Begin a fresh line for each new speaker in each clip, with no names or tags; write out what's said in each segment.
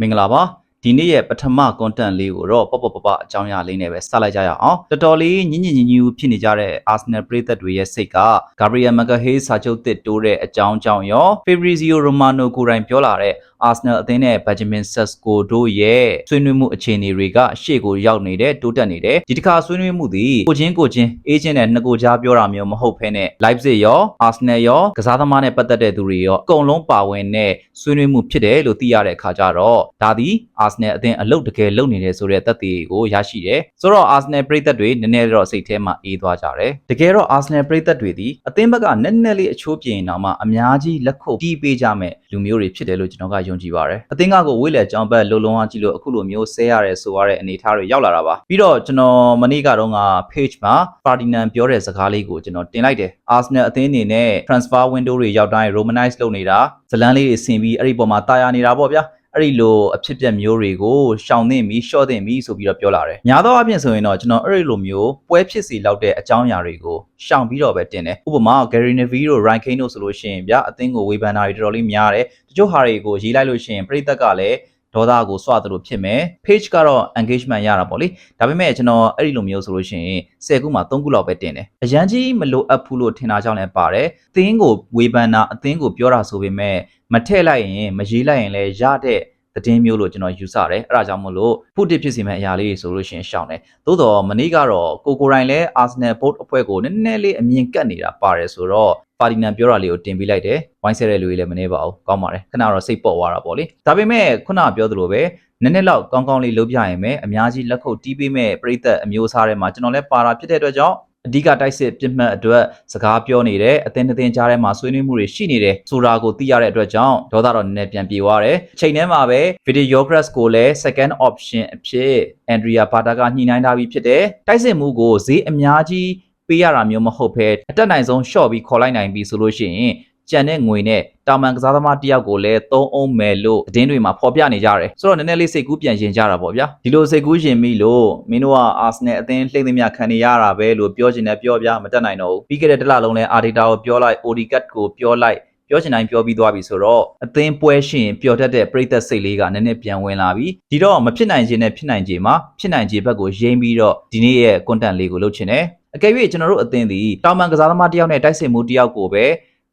မင်္ဂလာပါဒီနေ့ရဲ့ပထမ content လေးကိုတော့ပေါ့ပေါ့ပပအကြောင်းအရာလေးနဲ့ပဲစလိုက်ကြရအောင်တော်တော်လေးညင်ညင်ညင်ညူဖြစ်နေကြတဲ့ Arsenal ပရိသတ်တွေရဲ့စိတ်က Gabriel Magalhaes စာချုပ်တစ်တိုးတဲ့အကြောင်းကြောင့်ရော Fabrizio Romano ကိုယ်တိုင်ပြောလာတဲ့ Arsenal အသင်းနဲ့ Benjamin Sesko တို့ရဲ့ဆွေးနွေးမှုအခြေအနေတွေကရှေ့ကိုရောက်နေတဲ့တိုးတက်နေတယ်ဒီတစ်ခါဆွေးနွေးမှုသည်ကိုချင်းကိုချင်းအေဂျင့်နဲ့နှစ်ကိုကြားပြောတာမျိုးမဟုတ်ဘဲနဲ့ Leipzig ရော Arsenal ရောကစားသမားနဲ့ပတ်သက်တဲ့သူတွေရောအကုန်လုံးပါဝင်တဲ့ဆွေးနွေးမှုဖြစ်တယ်လို့သိရတဲ့အခါကျတော့ဒါသည် Arsenal အသင်းအလုပ်တကယ်လုပ်နေတယ်ဆိုတဲ့သက်သေကိုရရှိတယ်ဆိုတော့ Arsenal ပရိသတ်တွေနည်းနည်းတော့စိတ်ထဲမှာအေးသွားကြတယ်တကယ်တော့ Arsenal ပရိသတ်တွေသည်အသင်းဘက်ကနည်းနည်းလေးအချိုးပြင်းအောင်မှအများကြီးလက်ခုပ်တီးပေးကြမဲ့လူမျိုးတွေဖြစ်တယ်လို့ကျွန်တော်ကယုံကြည်ပါတယ်အသင်းကကိုဝေးလေကြောင်းဘက်လုံလုံးအောင်ကြည့်လို့အခုလိုမျိုးဆဲရတယ်ဆိုရတဲ့အနေအထားတွေရောက်လာတာပါပြီးတော့ကျွန်တော်မနေ့ကတော့က page မှာ Ferdinand ပြောတဲ့စကားလေးကိုကျွန်တော်တင်လိုက်တယ် Arsenal အသင်းအနေနဲ့ transfer window တွေရောက်တိုင်း romanize လုပ်နေတာဇလန်းလေးတွေဆင်ပြီးအဲ့ဒီပုံမှာတာယာနေတာပေါ့ဗျာ အဲ့ဒီလိုအဖြစ်အပျက်မျိုးတွေကိုရှောင်သင့်ပြီးရှော့သင့်ပြီးဆိုပြီးတော့ပြောလာတယ်။များသောအားဖြင့်ဆိုရင်တော့ကျွန်တော်အဲ့ဒီလိုမျိုးပွဲဖြစ်စီလောက်တဲ့အကြောင်းအရာတွေကိုရှောင်ပြီးတော့ပဲတင်တယ်။ဥပမာ Gary Neville တို့ Ryan Kane တို့ဆိုလို့ရှိရင်ဗျာအသင်းကိုဝေဖန်တာတွေတော်တော်လေးများတယ်။တချို့ဟာတွေကိုရေးလိုက်လို့ရှိရင်ပြည်သက်ကလည်း ဒေါသကိုစွာသလိုဖြစ်မယ် page ကတော့ engagement ရတာပေါ့လေဒါပေမဲ့ကျွန်တော်အဲ့ဒီလိုမျိုးဆိုလို့ရှိရင်10ခုမှ3ခုလောက်ပဲတင်တယ်အရန်ကြီးမလိုအပ်ဘူးလို့ထင်တာကြောင့်လည်းပါတယ်အသင်းကိုဝေဖန်တာအသင်းကိုပြောတာဆိုပေမဲ့မထည့်လိုက်ရင်မရေးလိုက်ရင်လည်းရတဲ့သတင်းမျိုးလို့ကျွန်တော်ယူဆတယ်အဲ့ဒါကြောင့်မို့လို့ဖုတစ်ဖြစ်စီမဲ့အရာလေးတွေဆိုလို့ရှိရင်ရှောင်းတယ်သို့တော့မနေ့ကတော့ကိုကိုရိုင်းလဲ Arsenal board အဖွဲ့ကိုနည်းနည်းလေးအမြင်ကတ်နေတာပါတယ်ဆိုတော့ ပါဒီနန်ပြောတာလေးကိုတင်ပေးလိုက်တယ်ဝိုင်းဆဲတဲ့လူတွေလည်းမနေပါဘူးကောင်းပါတယ်ခဏတော့စိတ်ပေါ်သွားတာပေါ့လေဒါပေမဲ့ခုနပြောသလိုပဲနည်းနည်းလောက်ကောင်းကောင်းလေးလုပ်ပြရင်ပဲအများကြီးလက်ခုပ်တီးပေးမဲ့ပြိသက်အမျိုးအစားတွေမှာကျွန်တော်လည်းပါတာဖြစ်တဲ့အတွက်ကြောင့်အဓိကတိုက်စစ်ပြစ်မှတ်အတွက်စကားပြောနေတယ်အသင်းတစ်သင်းကြားထဲမှာဆွေးနွေးမှုတွေရှိနေတယ်ဆိုတာကိုသိရတဲ့အတွက်ကြောင့်ဒေါသတော့နည်းနည်းပြန်ပြေသွားတယ်ချိန်ထဲမှာပဲ Videograph ကိုလည်း second option အဖြစ် Andrea Bata ကညှိနှိုင်းထားပြီးဖြစ်တယ်တိုက်စစ်မှုကိုဈေးအများကြီး ပေးရတာမျိုးမဟုတ်ဘဲအတက်နိုင်ဆုံး short ပြီးခေါ်လိုက်နိုင်ပြီဆိုလို့ရှိရင်ကြံတဲ့ငွေနဲ့တာမန်ကစားသမားတယောက်ကိုလည်းသုံးအောင်မယ်လို့အတင်းတွေမှာဖော်ပြနေကြတယ်ဆိုတော့နည်းနည်းလေးစိတ်ကူးပြန်ရင်ကြတာပေါ့ဗျာဒီလိုစိတ်ကူးရင်ပြီလို့မင်းတို့ကအာဆနယ်အသင်းလှိမ့်သမျှခံနေရတာပဲလို့ပြောချင်တယ်ပြောပြမတက်နိုင်တော့ဘူးပြီးခဲ့တဲ့တစ်လလုံးလဲအာဒီတာကိုပြောလိုက်အိုဒီကတ်ကိုပြောလိုက်ပြောချင်တိုင်းပြောပြီးသွားပြီဆိုတော့အသင်းပွဲရှင်ပျော်တတ်တဲ့ပြိသက်စိတ်လေးကနည်းနည်းပြန်ဝင်လာပြီဒီတော့မဖြစ်နိုင်ခြင်းနဲ့ဖြစ်နိုင်ခြင်းမှာဖြစ်နိုင်ခြင်းဘက်ကိုရင်းပြီးတော့ဒီနေ့ရဲ့ content လေးကိုလုပ်ချင်တယ် အကယ်၍ကျွန်တော်တို့အသင်းဒီတောင်ပန်ကစားသမားတယောက်နဲ့တိုက်စစ်မှုတယောက်ကိုပဲ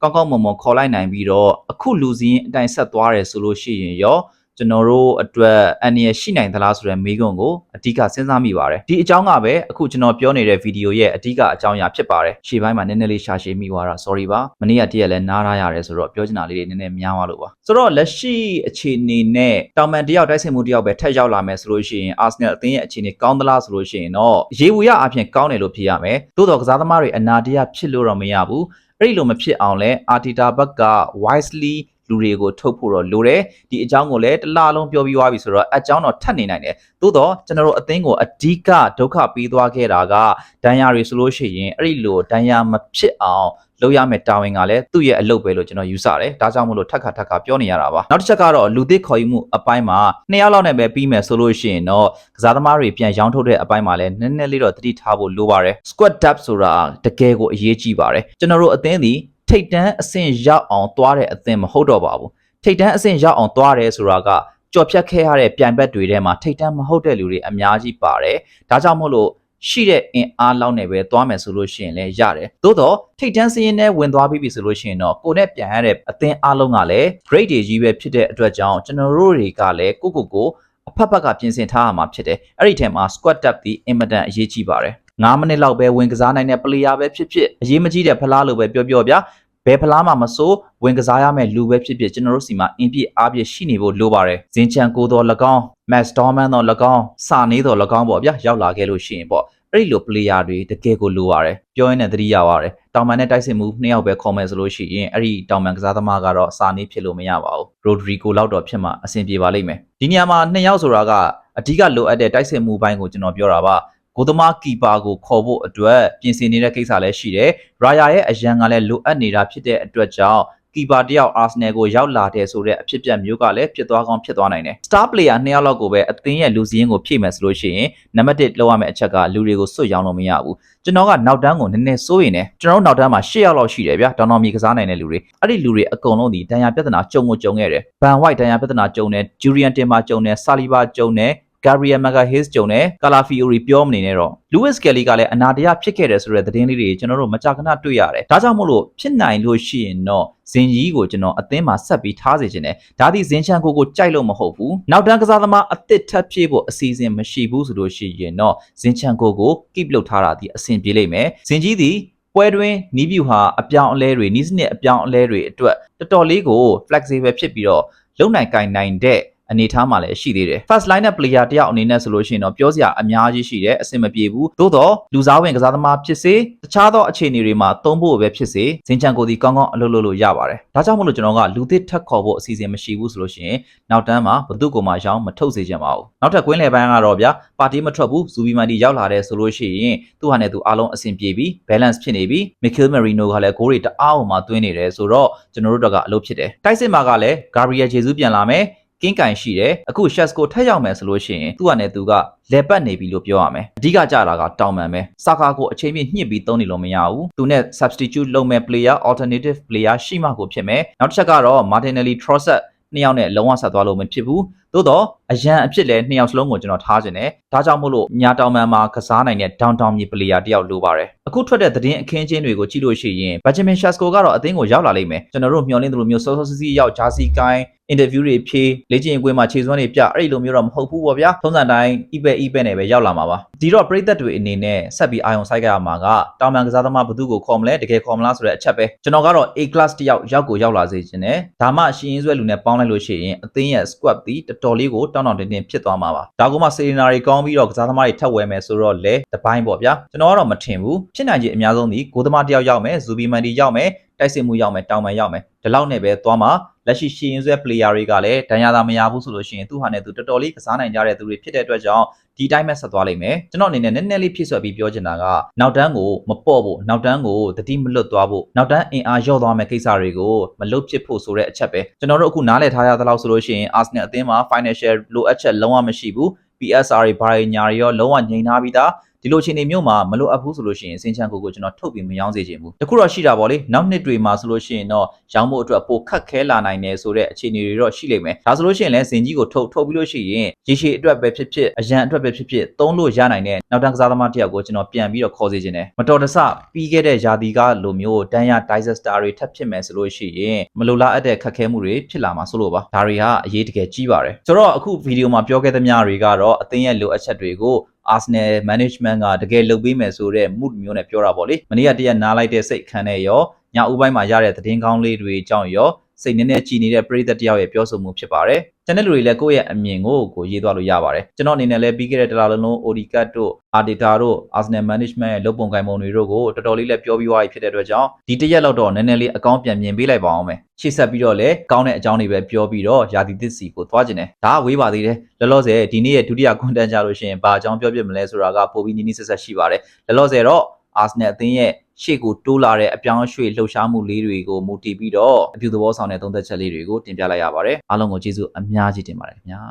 ကောင်းကောင်းမွန်မွန်ခေါ်လိုက်နိုင်ပြီးတော့အခုလူစည်းအတိုင်းဆက်သွားတယ်ဆိုလို့ရှိရင်ရော ကျွန်တော်တို့အတွက်အန်ရရှိနိုင်သလားဆိုတဲ့မေးခွန်းကိုအဓိကစဉ်းစားမိပါတယ်ဒီအကြောင်းကပဲအခုကျွန်တော်ပြောနေတဲ့ဗီဒီယိုရဲ့အဓိကအကြောင်းအရာဖြစ်ပါတယ်ရှေ့ပိုင်းမှာနည်းနည်းလေးရှာရှည်မိသွားတာ sorry ပါမနေ့ကတည်းကလည်းနားထားရတယ်ဆိုတော့ပြောချင်တာလေးတွေနည်းနည်းများသွားလို့ပါဆိုတော့လက်ရှိအခြေအနေနဲ့တောင်မန်တယောက်တိုက်စစ်မှုတယောက်ပဲထက်ရောက်လာမယ်ဆိုလို့ရှိရင် Arsenal အသင်းရဲ့အခြေအနေကောင်းသလားဆိုလို့ရှိရင်တော့ရေဝူရအပြင်ကောင်းတယ်လို့ဖြစ်ရမယ်သို့တော်ကစားသမားတွေအနာတရဖြစ်လို့တော့မရဘူးအဲ့ဒီလိုမဖြစ်အောင်လဲအာတီတာဘက်က wisely လူတွေကိုထုတ်ဖို့တော့လိုတယ်ဒီအကြောင်းကိုလည်းတစ်လားလုံးပြောပြီးသွားပြီဆိုတော့အကြောင်းတော့ထပ်နေနိုင်တယ်သို့တော့ကျွန်တော်တို့အသင်းကိုအဓိကဒုက္ခပေးသွားခဲ့တာကဒဏ်ရာတွေဆိုလို့ရှိရင်အဲ့ဒီလိုဒဏ်ရာမဖြစ်အောင်လုပ်ရမယ့်တာဝန်ကလည်းသူ့ရဲ့အလုပ်ပဲလို့ကျွန်တော်ယူဆတယ်ဒါကြောင့်မလို့ထပ်ခါထပ်ခါပြောနေရတာပါနောက်တစ်ချက်ကတော့လူသစ်ခေါ်ယူမှုအပိုင်းမှာနှစ်ယောက်လောက်နဲ့ပဲပြီးမယ်ဆိုလို့ရှိရင်တော့ကစားသမားတွေပြန်ရောင်းထုတ်တဲ့အပိုင်းမှာလည်းနည်းနည်းလေးတော့သတိထားဖို့လိုပါတယ် squad depth ဆိုတာတကယ်ကိုအရေးကြီးပါတယ်ကျွန်တော်တို့အသင်းဒီ ထိတ်တန်းအဆင့်ရောက်အောင်သွားတဲ့အသင်းမဟုတ်တော့ပါဘူးထိတ်တန်းအဆင့်ရောက်အောင်သွားတယ်ဆိုတာကကြော်ဖြတ်ခဲ့ရတဲ့ပြိုင်ဘက်တွေထဲမှာထိတ်တန်းမဟုတ်တဲ့လူတွေအများကြီးပါတယ်ဒါကြောင့်မို့လို့ရှိတဲ့အင်အားလောက်နဲ့ပဲသွားမယ်ဆိုလို့ရှိရင်လည်းရတယ်သို့တော့ထိတ်တန်းစင်းနဲ့ဝင်သွားပြီးပြီဆိုလို့ရှိရင်တော့ကိုနဲ့ပြန်ရတဲ့အသင်းအားလုံးကလည်း grade တွေကြီးပဲဖြစ်တဲ့အတွက်ကြောင့်ကျွန်တော်တို့တွေကလည်းကိုကိုကိုအဖက်ဖက်ကပြင်ဆင်ထားရမှာဖြစ်တယ်အဲ့ဒီထဲမှာ squat depth ဒီအင်မတန်အရေးကြီးပါတယ် 9မိနစ်လောက်ပဲဝင်ကစားနိုင်တဲ့ player ပဲဖြစ်ဖြစ်အရေးမကြီးတဲ့ဖလားလိုပဲပြောပြောဗျာဘယ်ဖလားမှမစိုးဝင်ကစားရမယ့်လူပဲဖြစ်ဖြစ်ကျွန်တော်တို့စီမှာအင်ပြည့်အားပြည့်ရှိနေဖို့လိုပါတယ်ဇင်ချန်ကိုတော်၎င်းမက်စဒေါမန်တော်၎င်းစာနေတော်၎င်းပေါ့ဗျာရောက်လာခဲ့လို့ရှိရင်ပေါ့အဲ့ဒီလို player တွေတကယ်ကိုလိုပါတယ်ပြောရင်းနဲ့သတိရပါတယ်တောင်မန်နဲ့တိုက်စစ်မှုနှစ်ယောက်ပဲခေါ်မယ်ဆိုလို့ရှိရင်အဲ့ဒီတောင်မန်ကစားသမားကတော့စာနေဖြစ်လို့မရပါဘူးရိုဒရီကိုလောက်တော့ဖြစ်မှအဆင်ပြေပါလိမ့်မယ်ဒီနေရာမှာနှစ်ယောက်ဆိုတာကအဓိကလိုအပ်တဲ့တိုက်စစ်မှုဘိုင်းကိုကျွန်တော်ပြောတာပါ ကိုသမားကီပါကိုခေါ်ဖို့အတွက်ပြင်ဆင်နေတဲ့ကိစ္စလည်းရှိတယ်။ရာယာရဲ့အရန်ကလည်းလိုအပ်နေတာဖြစ်တဲ့အတွက်ကြောင့်ကီပါတယောက်အာဆနယ်ကိုရောက်လာတဲ့ဆိုတဲ့အဖြစ်အပျက်မျိုးကလည်းဖြစ်သွားကောင်းဖြစ်သွားနိုင်တယ်။ Star player နှစ်ယောက်လောက်ကိုပဲအသင်းရဲ့လူစည်းရင်းကိုဖြည့်မယ်ဆိုလို့ရှိရင်နံပါတ်1လောက်ရမယ့်အချက်ကလူတွေကိုစွတ်ရောင်းလို့မရဘူး။ကျွန်တော်ကနောက်တန်းကိုနည်းနည်းစိုးရင်လည်းကျွန်တော်တို့နောက်တန်းမှာ10ယောက်လောက်ရှိတယ်ဗျာ။တောင်တော်မီကစားနိုင်တဲ့လူတွေ။အဲ့ဒီလူတွေအကုန်လုံးဒီဒဏ်ရာပြဿနာကြုံကိုကြုံခဲ့တယ်။ဘန်ဝိုက်ဒဏ်ရာပြဿနာကြုံတယ်။ဂျူရီယန်တင်မာကြုံတယ်။ဆာလီဘာကြုံတယ်။ Gabriel Magalhaes ကြုံတယ်ကာလာဖီယိုရီပြောမနေနဲ့တော့ Lewis Kelly ကလည်းအနာတရားဖြစ်ခဲ့တယ်ဆိုတဲ့သတင်းလေးတွေကျွန်တော်တို့မကြာခဏတွေ့ရတယ်။ဒါကြောင့်မို့လို့ဖြစ်နိုင်လို့ရှိရင်တော့ဇင်ကြီးကိုကျွန်တော်အသင်းမှာဆက်ပြီးထားစေချင်တယ်။ဒါသည်ဇင်ချန်ကိုကိုကြိုက်လို့မဟုတ်ဘူး။နောက်တန်းကစားသမားအသစ်ထပ်ပြေးဖို့အစီအစဉ်မရှိဘူးဆိုလို့ရှိရင်တော့ဇင်ချန်ကိုကို keep လုပ်ထားတာဒီအဆင်ပြေလိမ့်မယ်။ဇင်ကြီးသည်ပွဲတွင်နီးဗျူဟာအပြောင်းအလဲတွေနီးစနစ်အပြောင်းအလဲတွေအတွက်တော်တော်လေးကို flexible ဖြစ်ပြီးတော့လုံနိုင်ကင်နိုင်တဲ့ အနေထားမှာလည်းရှိသေးတယ် first line နဲ့ player တယောက်အနေနဲ့ဆိုလို့ရှိရင်တော့ပြောစရာအများကြီးရှိတယ်အဆင်မပြေဘူးသို့တော့လူစားဝင်ကစားသမားဖြစ်စေတခြားသောအခြေအနေတွေမှာသုံးဖို့ပဲဖြစ်စေဇင်ချန်ကိုဒီကောင်းကောင်းအလုပ်လုပ်လို့ရပါတယ်ဒါကြောင့်မလို့ကျွန်တော်ကလူသစ်ထက်ခေါ်ဖို့အစီအစဉ်မရှိဘူးဆိုလို့ရှိရင်နောက်တန်းမှာဘသူ့ကိုမှရောင်းမထုတ်စေချင်ပါဘူးနောက်ထပ်ကွင်းလယ်ပိုင်းကတော့ဗျာပါတီမထွက်ဘူးဇူဘီမန်ဒီရောက်လာတဲ့ဆိုလို့ရှိရင်သူ့ဟာနဲ့သူအားလုံးအဆင်ပြေပြီး balance ဖြစ်နေပြီး Mikel Merino ကလည်းဂိုးတွေတအားအောင်မှသွင်းနေတယ်ဆိုတော့ကျွန်တော်တို့တော့ကအလုပ်ဖြစ်တယ်တိုက်စစ်မှာကလည်း Gabriel Jesus ပြန်လာမယ် ကင်းကန်ရှိတယ်အခု Chess ကိုထက်ရောက်မယ်ဆိုလို့ရှိရင်သူ့ဟာနဲ့သူကလေပတ်နေပြီလို့ပြောရမယ်အဓိကကြတာကတောင်ပန်ပဲစာကာကိုအချိန်ပြည့်ညှစ်ပြီးသုံးနေလို့မရဘူးသူနဲ့ substitute လုပ်မဲ့ player alternative player ရှိမှကိုဖြစ်မယ်နောက်တစ်ချက်ကတော့ Martinelli Trossard နှစ်ယောက်နဲ့လုံးဝဆက်သွားလို့မဖြစ်ဘူး သို့တော့အရန်အဖြစ်လဲနှစ်ယောက်စလုံးကိုကျွန်တော်ထားခြင်းတယ်ဒါကြောင့်မို့လို့ညာတောင်ပန်မှာကစားနိုင်တဲ့ downtown မြေ player တယောက်လိုပါတယ်အခုထွက်တဲ့သတင်းအခင်းချင်းတွေကိုကြည့်လို့ရှိရင် Benjamin Shasko ကတော့အသင်းကိုရောက်လာလိမ့်မယ်ကျွန်တော်တို့မျှော်လင့်သလိုမျိုးစောစောစီးစီးရောက်ဂျာစီကိုင်းအင်တာဗျူးတွေဖြေလေ့ကျင့်ရေးကွင်းမှာခြေစွမ်းတွေပြအဲ့ဒီလိုမျိုးတော့မဟုတ်ဘူးပေါ့ဗျာထုံးစံတိုင်း eBay eBay နဲ့ပဲရောက်လာမှာပါဒီတော့ပြည်သက်တွေအနေနဲ့ဆက်ပြီးအာရုံစိုက်ကြရမှာကတောင်ပန်ကစားသမားဘသူကိုခေါ်မလဲတကယ်ခေါ်မလားဆိုတဲ့အချက်ပဲကျွန်တော်ကတော့ A class တယောက်ရောက်ကိုရောက်လာစေခြင်းနဲ့ဒါမှရှင်းရင်းဆွဲလူနဲ့ပေါင်းလိုက်လို့ရှိရင်အသင်းရဲ့ squad ဒီတော်တော်လေးကိုတောင်းတောင်းတင်းတင်းဖြစ်သွားမှာပါဒါကမှစေရီနာတွေကောင်းပြီးတော့ကစားသမားတွေထပ်ဝယ်မယ်ဆိုတော့လေတပိုင်းပေါ့ဗျာကျွန်တော်ကတော့မထင်ဘူးဖြစ်နိုင်ခြေအများဆုံးဒီဂိုးသမားတယောက်ရောက်မယ်ဇူဘီမန်ဒီရောက်မယ်တိုက်စစ်မှုရောက်မယ်တောင်ပန်ရောက်မယ်ဒီလောက်နဲ့ပဲသွားမှာ လက်ရှိရှီရင်ဆွဲ player တွေကလည်းဒဏ်ရာသာမရဘူးဆိုလို့ရှိရင်သူ့ဟာနဲ့သူတော်တော်လေးကစားနိုင်ကြတဲ့သူတွေဖြစ်တဲ့အတွက်ကြောင့်ဒီတိုင်းပဲဆက်သွားလိမ့်မယ်ကျွန်တော်အနေနဲ့နည်းနည်းလေးဖြည့်ဆွက်ပြီးပြောချင်တာကနောက်တန်းကိုမပေါ့ဖို့နောက်တန်းကိုတတိမလွတ်သွားဖို့နောက်တန်းအင်အားလျော့သွားမယ့်ကိစ္စတွေကိုမလုပ်ဖြစ်ဖို့ဆိုတဲ့အချက်ပဲကျွန်တော်တို့အခုနားလည်ထားရသလောက်ဆိုလို့ရှိရင် Arsenal အသင်းမှာ financial လိုအပ်ချက်လုံးဝမရှိဘူး PSR တွေဘာတွေညာတွေရောလုံးဝငြိမ်ထားပြီးသား ဒီလိုအခြေအနေမျိုးမှာမလိုအပ်ဘူးဆိုလို့ရှိရင်စင်ချန်ကိုကိုကျွန်တော်ထုတ်ပြီးမရောင်းစေချင်ဘူးတခုတော့ရှိတာပေါ့လေနောက်နှစ်တွေမှာဆိုလို့ရှိရင်တော့ရောင်းဖို့အတွက်ပိုခက်ခဲလာနိုင်တယ်ဆိုတဲ့အခြေအနေတွေတော့ရှိလိမ့်မယ်ဒါဆိုလို့ရှိရင်လည်းစင်ကြီးကိုထုတ်ထုတ်ပြီးလို့ရှိရင်ရေရှည်အတွက်ပဲဖြစ်ဖြစ်အရန်အတွက်ပဲဖြစ်ဖြစ်သုံးလို့ရနိုင်တဲ့နောက်တန်းကစားသမားတစ်ယောက်ကိုကျွန်တော်ပြန်ပြီးတော့ခေါ်စေချင်တယ်မတော်တဆပြီးခဲ့တဲ့ယာတီကလိုမျိုးတန်းရ disaster တွေထပ်ဖြစ်မယ်ဆိုလို့ရှိရင်မလိုလားအပ်တဲ့ခက်ခဲမှုတွေဖြစ်လာမှာဆိုလို့ပါဒါတွေကအရေးတကယ်ကြီးပါတယ်ဆိုတော့အခုဗီဒီယိုမှာပြောခဲ့သမျှတွေကတော့အသင်းရဲ့လိုအပ်ချက်တွေကို Arsenal management ကတကယ်လုပ်ပေးမယ်ဆိုတဲ့ mood မျိုးနဲ့ပြောတာပေါ့လေမနေ့ကတရက်နားလိုက်တဲ့စိတ်ခံနဲ့ရောညဦးပိုင်းမှာရတဲ့သတင်းကောင်းလေးတွေကြောင့်ရော စိတ်နည်းနည်းကြည်နေတဲ့ပရိသတ်တယောက်ရဲ့ပြောဆိုမှုဖြစ်ပါတယ်။ကျန်တဲ့လူတွေလည်းကိုယ့်ရဲ့အမြင်ကိုကိုရေးသွားလို့ရပါတယ်။ကျွန်တော်အနေနဲ့လည်းပြီးခဲ့တဲ့တလားလုံးလုံး Odicat တို့ Arteta တို့ Arsenal Management ရဲ့လုပ်ပုံကိုင်ပုံတွေတို့ကိုတော်တော်လေးလည်းပြောပြီးသွားပြီဖြစ်တဲ့အတွက်ကြောင့်ဒီတစ်ရက်လောက်တော့နည်းနည်းလေးအကောင့်ပြန်မြင်ပေးလိုက်ပါအောင်မယ်။ရှေ့ဆက်ပြီးတော့လည်းကောင်းတဲ့အကြောင်းတွေပဲပြောပြီးတော့ယာတီသစ်စီကိုသွားကျင်တယ်။ဒါကဝေးပါသေးတယ်။လောလောဆယ်ဒီနေ့ရဲ့ဒုတိယ content ကြလို့ရှိရင်ဘာအကြောင်းပြောပြမလဲဆိုတာကပိုပြီးနီးနီးဆက်ဆက်ရှိပါတယ်။လောလောဆယ်တော့ Arsenal အသင်းရဲ့ ရှေ့ကိုတိုးလာတဲ့အပြောင်းအရွှေ့လှုပ်ရှားမှုလေးတွေကိုမူတည်ပြီးတော့အပြုသဘောဆောင်တဲ့သုံးသက်ချက်လေးတွေကိုတင်ပြလိုက်ရပါတယ်အားလုံးကိုကျေးဇူးအများကြီးတင်ပါတယ်ခင်ဗျာ